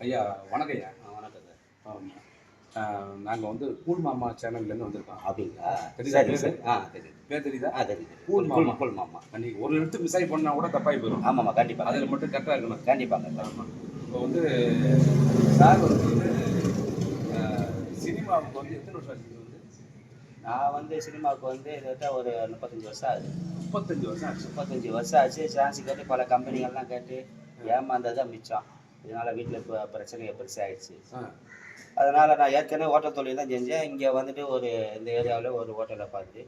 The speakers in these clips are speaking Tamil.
ஐயா வணக்கம் ஐயா. வணக்கம் சார். நாங்கள் வந்து கூல் மாமா சேனல்லேருந்து வந்திருக்கோம். அப்படிங்களா? தெரியுதா சரி ஆ தெரியுது. பேர் தெரியுதா? ஆ தெரியுது கூல் கூல் மாமா. கூல் மாமா. அன்னைக்கு ஒரு எழுத்து மிஸ் ஆகி பண்ணால் கூட தப்பாகி போயிடும் ஆமாம்மா கண்டிப்பாக அதில் மட்டும் கரெக்டாக இருக்கணும். கண்டிப்பாங்க ஆமாம் இப்போ வந்து சார் வந்து சினிமாவுக்கு வந்து எத்தனை வருஷம் ஆச்சு நான் வந்து சினிமாவுக்கு வந்து கிட்டத்தட்ட ஒரு முப்பத்தஞ்சு வருஷம் ஆகுது. முப்பத்தஞ்சு வருஷம் ஆச்சு. முப்பத்தஞ்சு வருஷம் ஆச்சு. சான்ஸ் கேட்டு பல கம்பெனிகள்லாம் கேட்டு ஏமாந்தது தான் மிச்சம். இதனால் வீட்டில் இப்போ பிரச்சனை பெருசாகிடுச்சு அதனால் நான் ஏற்கனவே ஹோட்டல் தொழில் தான் செஞ்சேன். இங்கே வந்துட்டு ஒரு இந்த ஏரியாவில் ஒரு ஹோட்டலை பார்த்து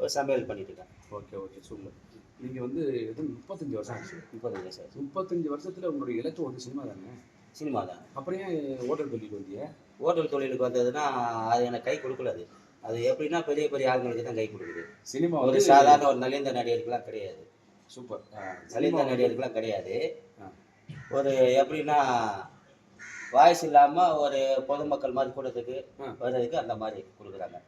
ஒரு சமையல் பண்ணிட்டு இருக்கேன். Okay okay super. நீங்கள் வந்து எத்தனை முப்பத்தஞ்சு வருஷம் ஆச்சு? முப்பத்தஞ்சு வருஷம் முப்பத்தஞ்சு வருஷத்தில் உங்களுடைய இலக்கு வந்து சினிமா தானே? சினிமா தான். அப்புறம் ஏன் ஹோட்டல் தொழில் வந்தீங்க? ஹோட்டல் தொழிலுக்கு வந்ததுன்னா அது எனக்கு கை கொடுக்கல அது. அது எப்படின்னா பெரிய பெரிய ஆளுங்களுக்கு தான் கை கொடுக்குது. சினிமா ஒரு சாதாரண ஒரு நலிந்த நடிகருக்குலாம் கிடையாது. சூப்பர். நலிந்த நடிகருக்குலாம் கிடையாது. ஒரு எப்படின்னா வாய்ஸ் இல்லாமல் ஒரு பொதுமக்கள் மாதிரி கூட்டத்துக்கு. வர்றதுக்கு அந்த மாதிரி கொடுக்குறாங்க.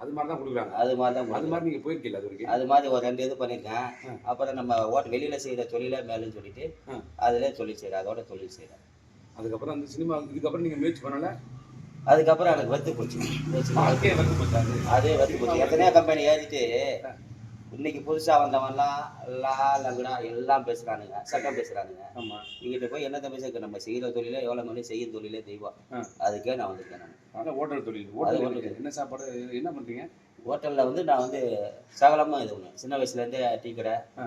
அது மாதிரி தான் கொடுக்குறாங்க. அது மாதிரி தான் அது. மாதிரி நீங்கள் போயிருக்கீங்க அது அது மாதிரி ஒரு ரெண்டு இது பண்ணியிருக்கேன். அப்புறம் நம்ம ஓட்ட வெளியில் செய்கிற தொழிலே மேலேன்னு சொல்லிட்டு. அதிலே தொழில் செய்கிறேன் அதோட தொழில் செய்கிறேன் அதுக்கப்புறம் அந்த சினிமா இதுக்கப்புறம் நீங்கள் முயற்சி பண்ணல? அதுக்கப்புறம் எனக்கு போச்சு. வந்து போச்சாது அதே வெத்து போச்சு. எத்தனையோ கம்பெனி ஏறிட்டு இன்னைக்கு புதுசாக வந்தவன்லாம் எல்லாம் லங்குடா எல்லாம் பேசுகிறானுங்க சட்டம் பேசுகிறானுங்க ஆமாம் இங்கிட்ட போய் என்னத்த பேச நம்ம செய்கிற தொழிலே எவ்வளோ மணி செய்யும் தொழிலே தெய்வம். அதுக்கே நான் வந்திருக்கேன் நான். ஹோட்டல் தொழில். ஹோட்டல். என்ன சாப்பாடு என்ன பண்ணுறீங்க ஹோட்டலில் வந்து நான் வந்து சகலமாக இது பண்ணுவேன். சின்ன வயசுலேருந்தே டீ கடை. ஆ.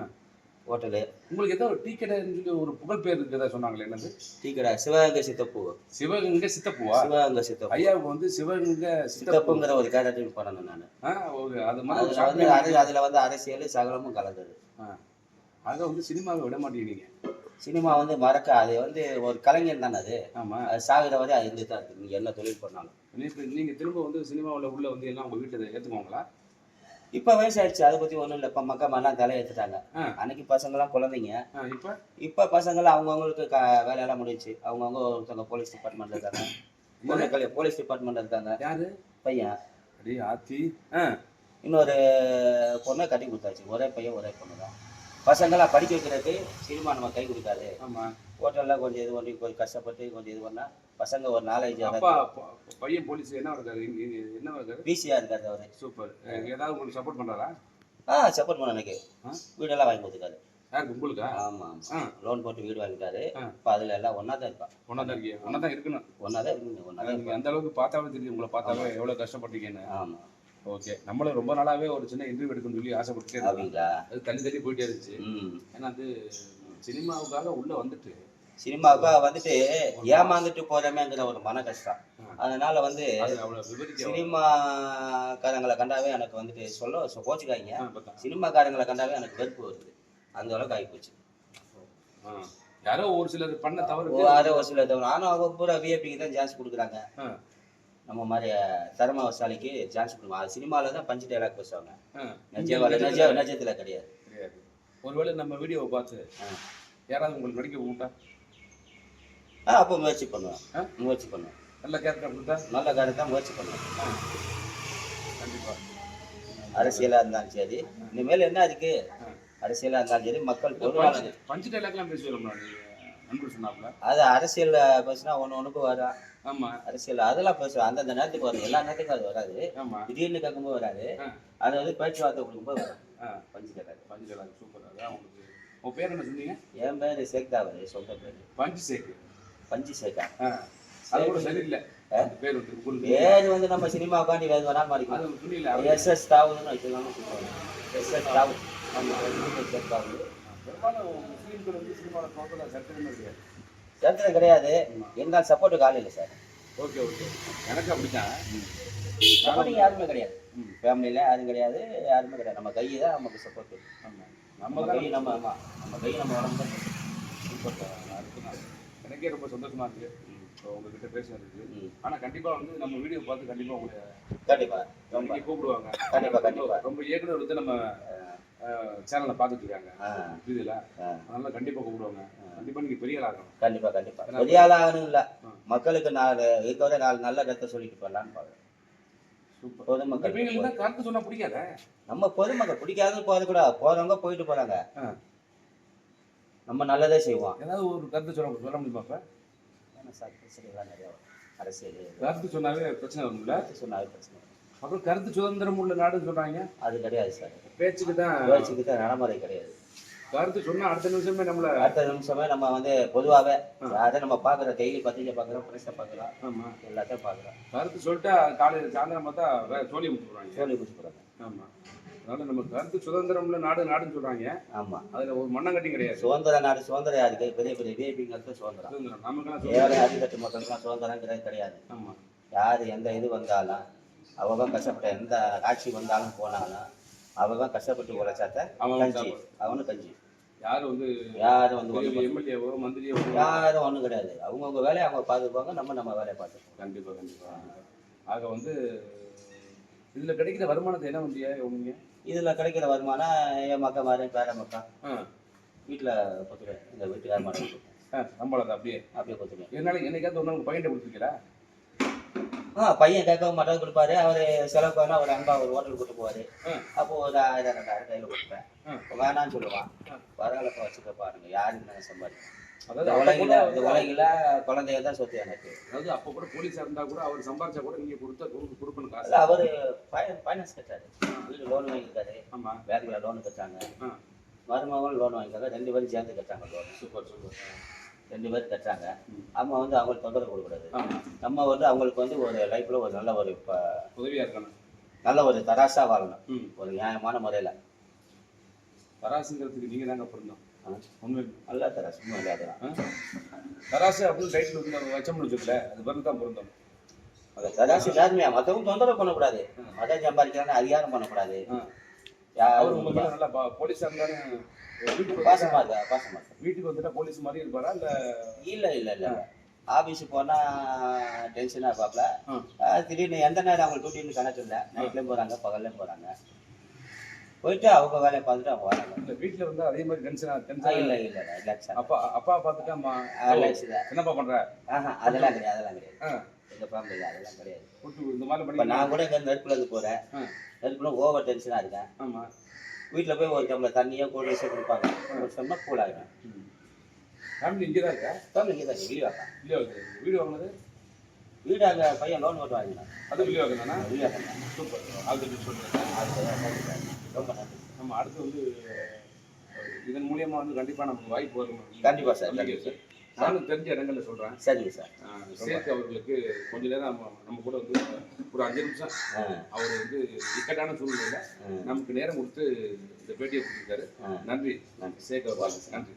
ஹோட்டலு. உங்களுக்கு ஏதோ ஒரு டீ கடைன்னு ஒரு புகழ் பேர் இருக்கிறதா சொன்னாங்களே என்னது? டீ கடை சிவகங்கை சித்தப்பூ சிவகங்கை சித்தப்புவா? சிவகங்கை சித்தப்பூ ஐயாவுக்கு வந்து சிவகங்கை சித்தப்பு. சித்தப்புங்கிற ஒரு கேரக்டர் பண்ணணும் நான். அது மாதிரி அதில் வந்து அரசியல் சகலமும் கலந்தது. ஆக வந்து சினிமாவை விட மாட்டேங்கிறீங்க சினிமா வந்து மறக்க அது வந்து ஒரு கலைஞர் தானே அது. ஆமா. அது சாகிற வரை அது தான் இருக்கு. நீங்கள் என்ன தொழில் பண்ணாலும். நீங்க நீங்க திரும்ப வந்து சினிமாவுல உள்ள வந்து எல்லாம் உங்க வீட்டுல ஏத்துக்குவாங்களா? இப்போ வயசாயிடுச்சு. அதை பற்றி ஒன்றும் இல்லை. இப்போ மக்கள் எல்லாம் தலை எடுத்துட்டாங்க. அன்னைக்கு பசங்களாம் குழந்தைங்க. இப்ப? இப்போ பசங்களாம் அவங்கவுங்களுக்கு க வேலையெல்லாம் முடிஞ்சுச்சு. அவங்கவுங்க ஒருத்தவங்க போலீஸ் டிபார்ட்மெண்ட்டில் இருக்காங்க. போலீஸ் டிபார்ட்மெண்ட்டில் இருக்காங்க. யாரு? பையன். அடி ஆத்தி. இன்னொரு பொண்ணை கட்டி கொடுத்தாச்சு. ஒரே பையன் ஒரே பொண்ணு தான் பசங்களாம் படிக்க வைக்கிறதுக்கு சினிமா நம்ம கை கொடுக்காது. ஆமா. ஹோட்டலில் கொஞ்சம் இது பண்ணி கொஞ்சம் கஷ்டப்பட்டு கொஞ்சம் இது பண்ணால் பசங்க ஒரு நாலேஜ் அப்பா பையன் போலீஸ் என்ன இருக்காரு என்ன இருக்காரு பிசியாக இருக்காது அவர். சூப்பர். ஏதாவது உங்களுக்கு சப்போர்ட் பண்றாரா? ஆ சப்போர்ட் பண்ண எனக்கு? வீடெல்லாம் வாங்கி கொடுத்துருக்காரு யாருக்கு? உங்களுக்கா? ஆமாம் ஆ. ஆமாம் லோன் போட்டு வீடு வாங்கிட்டாரு. இப்போ அதில் எல்லாம் ஒன்றா தான் இருப்பான் ஒன்னா தான் இருக்கீங்க ஒன்னா தான் இருக்கணும் ஒன்றா தான் இருக்குங்க ஒன்றா தான் அந்த அளவுக்கு பார்த்தாவே தெரியும் உங்களை பார்த்தாவே எவ்வளவு கஷ்டப்பட்டீங்கன்னு. ஆமாம் ஓகே. நம்மளும் ரொம்ப நாளாவே ஒரு சின்ன இன்டர்வியூ எடுக்கணும்னு சொல்லி ஆசைப்பட்டுட்டே அப்படிங்களா? அது தள்ளி தள்ளி போயிட்டே இருந்துச்சு. ஏன்னா அது சினிமாவுக்காக உள்ள வந்துட்டு சினிமாவுக்கு வந்துட்டு ஏமாந்துட்டு போறமேங்கிற ஒரு மன கஷ்டம். அதனால வந்து சினிமாக்காரங்களை கண்டாவே எனக்கு வந்துட்டு சொல்ல பார்த்தா. சினிமாக்காரங்களை கண்டாவே எனக்கு வெறுப்பு வருது. அந்த அளவுக்கு ஆகிப்போச்சு ஆ. யாரோ ஒரு சிலர் பண்ண தவறு. வேற ஒரு சில தவிர ஆனால் அவங்க பூரா விஐபிக்கு தான் சான்ஸ் கொடுக்குறாங்க. நம்ம மாதிரி திறமசாலிக்கு சான்ஸ் கொடுப்பாங்க அது சினிமாவில் தான் பஞ்சு டைலாக் பேசுவாங்க. ஆ. நிஜ நிஜ நிஜத்தில் கிடையாது. ஒருவேளை நம்ம வீடியோவை பார்த்து. யாராவது உங்களுக்கு நடிக்க கூப்பிட்டா ஆ அப்போ முயற்சி பண்ணுவேன்? முயற்சி பண்ணுவேன். நல்ல கேரக்டர் கொடுத்தா? நல்ல காரியத்தை முயற்சி பண்ணுவேன். ஆ. கண்டிப்பா. அரசியலாக இருந்தாலும் சரி இனிமேல் என்ன ஆ. அரசியலாக இருந்தாலும் சரி மக்கள் பொதுவானது பஞ்சு டைலாக்லாம் அது அரசியல்ல பேசினா ஒன்று ஒன்றுக்கு வரும். ஆமா. அரசியல் அதெல்லாம் பேசுவோம். அந்தந்த நேரத்துக்கு வரும். எல்லா நேரத்துக்கும் அது வராது. திடீர்னு கேட்கும்போது வராது. அது வந்து பேச்சுவார்த்தை கொடுக்கும்போது வரும். பஞ்சு கேட்டாரு பஞ்சு டைலாக் சூப்பர். அதான் உங்களுக்கு. உன் பேர் என்ன சொன்னீங்க? என் பேர் சேக்தா அவரு சொந்த பேர். பஞ்சு சேக்கு பஞ்சு சேக்கா ஆ. அது கூட சரியில்லை. பேர் வந்து நம்ம சினிமா உட்காந்து வேறு வேணாலும் மாறிக்கலாம் அது துணியில எஸ் எஸ் தாவூதுன்னு வச்சுக்கலாம் எஸ் எஸ் தாவூ எஸ் தாவூது பெரும்பாலும் முஸ்லீம்கள் வந்து சினிமாவில் டோட்டலாக சட்டமே கிடையாது. இருந்தாலும் சப்போர்ட்டுக்கு ஆள் இல்லை சார். Okay okay. எனக்கு அப்படித்தான் சப்போர்ட்டிங் யாருமே கிடையாது. ஃபேமிலியில் யாரும் கிடையாது யாருமே கிடையாது. நம்ம கை தான் நமக்கு சப்போர்ட் நம்ம கை நம்ம ஆமா. நம்ம கை நம்ம உடம்பு தான் சூப்பர் அதுதான் எனக்கே ரொம்ப சந்தோஷமா இருக்கு. உங்ககிட்ட பேசுனதுக்கு. ஆனா கண்டிப்பா வந்து நம்ம வீடியோ பார்த்து கண்டிப்பா உங்களை கண்டிப்பா. ரொம்ப கூப்பிடுவாங்க. கண்டிப்பா, கண்டிப்பா. ரொம்ப இயக்குனர் வந்து நம்ம சேனலை பார்த்துட்டு இருக்காங்க. புரியுதுல. அதனால கண்டிப்பா கூப்பிடுவாங்க. கண்டிப்பா நீங்க பெரிய ஆள் ஆகணும் கண்டிப்பா கண்டிப்பா. பெரிய ஆளாகணும் இல்ல. மக்களுக்கு நாலு இருக்கவரை நாலு நல்ல கருத்தை சொல்லிட்டு போடலான்னு பார்க்குறேன் சூப்பர். பொதுமக்கள் கருத்து சொன்னா பிடிக்காத? நம்ம பொதுமக்கள் பிடிக்காத போறது கூட போறவங்க போயிட்டு போறாங்க. நம்ம நல்லதே செய்வோம். ஏதாவது ஒரு கருத்து சொல்ல சொல்ல முடியுமா இப்ப ஏன்னா சார் பிரச்சனைகள்லாம் நிறையா வரும். அரசியல். கருத்து சொன்னாவே பிரச்சனை வரும்ல கருத்து சொன்னாவே பிரச்சனை வரும். அப்புறம் கருத்து சுதந்திரம் உள்ள நாடுன்னு சொல்றாங்க. அது கிடையாது சார். பேச்சுக்கு தான் பேச்சுக்கு தான் நடைமுறை கிடையாது. கருத்து சொன்னா அடுத்த நிமிஷமே நம்மள அடுத்த நிமிஷமே நம்ம வந்து பொதுவாகவே அதை நம்ம பார்க்குறோம் டெய்லி பத்திரிக்கை பார்க்குறோம் பிரச்சனை பார்க்குறோம் ஆமா. எல்லாத்தையும் பார்க்குறோம். கருத்து சொல்லிட்டா காலையில சாயந்தரம் பார்த்தா வேற சோழியை முடிச்சுடுறாங்க சொல்லி முடிச்சுக்கிறாங்க ஆமா. அதனால நம்ம கருத்து சுதந்திரம்ல நாடு நாடுன்னு சொல்றாங்க. ஆமாம் அதுல ஒரு மண்ணங்கட்டி கிடையாது. சுதந்திர நாடு சுதந்திரம் யாருக்கு பெரிய பெரிய விஐபிங்களுக்கு சுதந்திரம். சுதந்திரம். நமக்கெல்லாம் ஏழை அடித்தட்டு மக்களுக்குலாம் சுதந்திரங்கிறது கிடையாது ஆமா. யார் எந்த இது வந்தாலும் அவங்க கஷ்டப்பட்ட எந்த ஆட்சி வந்தாலும் போனாலும் அவங்க கஷ்டப்பட்டு உழைச்சாத்த அவன் கஞ்சி. அவனு கஞ்சி. யாரு வந்து யாரும் வந்து எம்எல்ஏவோ மந்திரியோ யாரும் ஒன்றும் கிடையாது. அவங்கவுங்க வேலையை அவங்க பார்த்துப்பாங்க நம்ம நம்ம வேலையை பார்த்துப்போம். கண்டிப்பா கண்டிப்பா. ஆக வந்து இதுல கிடைக்கிற வருமானத்தை என்ன பண்ணியா உங்க இதில் கிடைக்கிற வருமானம் என் மக்கா மாதிரி பேர மக்கா. வீட்டில் கொடுத்துருவேன் இந்த வீட்டு. ஆ, சம்பளத்தை அப்படியே. அப்படியே கொடுத்துருவேன் இதனால என்னைக்காவது ஒரு நாள் பையன் கொடுத்துருக்கீங்களா? ஆ பையன் கேட்கவும் மாட்டாது கொடுப்பாரு. அவர் செலவுக்கு வேணா ஒரு அன்பா ஒரு ஹோட்டல் கூட்டு போவார். அப்போ ஒரு ஆயிரம் ரெண்டாயிரம் கையில் கொடுப்பேன். ஆ. வேணான்னு சொல்லுவான். பரவாயில்ல வச்சுக்க பாருங்க. யாருக்கு நான் சம்பாதிக்கிறேன் அதாவது உலகில இந்த உலகில குழந்தைய தான் சொத்து எனக்கு. அதாவது அப்ப கூட போலீஸா இருந்தா கூட அவர் சம்பாரிச்சா கூட நீங்க கொடுத்தா கொடுக்க- கொடுக்கணும் காசு. அவரு ஃபைனான்ஸ் கட்டாரு வீடு லோன் வாங்கியிருக்காரு. ஆமா. பேங்க்ல லோன் கட்டாங்க மருமகன் லோன் வாங்கியிருக்காங்க. ரெண்டு பேரும் சேர்ந்து கட்டாங்க லோன் சூப்பர் சூப்பர். ரெண்டு கட்டுறாங்க ம். அம்மா வந்து அவங்களுக்கு தொந்தரவு கொடுக்கூடாது ஆமா. நம்ம வந்து அவங்களுக்கு வந்து ஒரு லைஃப்ல ஒரு நல்ல ஒரு ப- உதவியா இருக்கணும். நல்ல ஒரு தராசா வாழணும். ஒரு நியாயமான முறையில. தராசுங்கிறதுக்கு நீங்க தாங்க பொருந்தோம். உண்மை. நல்ல தராசு. உண்மை இல்லாததான் ஆ? தராசு அப்படின்னு டைட்டில் வந்து நம்ம வச்சோம்னு வச்சுக்கல அது பிறகு தான் பொருந்தோம். அந்த தராசு நேர்மையா மற்றவங்க தொந்தரவு பண்ணக்கூடாது. மதம் சம்பாதிக்கிறாங்க அதிகாரம் பண்ணக்கூடாது. அவர் உங்க மேல நல்லா போலீஸா இருந்தாலும் பாசமா இருக்கா பாசமா வீட்டுக்கு வந்துட்டா போலீஸ் மாதிரி இருப்பாரா இல்ல? இல்ல இல்ல இல்ல ஆபீஸுக்கு போனா டென்ஷனா இருப்பாப்ல. ஆ. ஆஹ் திடீர்னு எந்த நேரம் அவங்க டியூட்டின்னு கணக்கு இல்லை. நைட்லயும் போறாங்க பகல்லையும் போறாங்க. போயிட்டு அவங்க வேலையை பார்த்துட்டு அவங்க வராங்க. இல்ல வீட்டுல வந்து அதே மாதிரி டென்ஷனா ஆ, டென்ஷன் இல்ல இல்ல ரிலாக்ஸ் அப்பா அப்பா பார்த்துட்டு அம்மா அதெல்லாம் என்னப்பா பண்ற? அதெல்லாம் கிடையாது அதெல்லாம் கிடையாது. ஆ. எங்க ஃபேமிலியில் அதெல்லாம் கிடையாது. இந்த மாதிரி நான் கூட இங்க நெருப்புல இருந்து போறேன். ஆ. நெருப்புல ஓவர் டென்ஷனா இருக்கேன். ஆமா. வீட்டுல போய் ஒரு டம்ளர் தண்ணியோ கூல் ட்ரிங்க்ஸோ கொடுப்பாங்க. குடிச்சோம்னா கூல் ஆகிடும் ஃபேமிலி இங்கே தான் இருக்கா? ஃபேமிலி இங்கே தான் வெளியே வாங்க இல்லையா வீடு வாங்கினது? வீடு அங்கே பையன் லோன் போட்டு வாங்கினான் அது வெளியே வாங்கினா வெளியே வாங்கினான் சூப்பர். ஆல்ரெடி சொல்றேன் ரொம்ப நன்றி. நம்ம அடுத்து வந்து இதன் மூலியமா வந்து கண்டிப்பா நமக்கு வாய்ப்பு வரும். கண்டிப்பா சார், நம்பிக்கை கண்டிப்பா. நானும் தெரிஞ்ச இடங்கள்ல சொல்றேன். சரிங்க சார். சேத் அவர்களுக்கு கொஞ்ச நேரம் நம்ம கூட வந்து ஒரு அஞ்சு நிமிஷம். அவர் வந்து இக்கட்டான சூழ்நிலையில. நமக்கு நேரம் கொடுத்து இந்த பேட்டியை கொடுத்துருக்காரு. நன்றி. நன்றி. அவர்கள் நன்றி.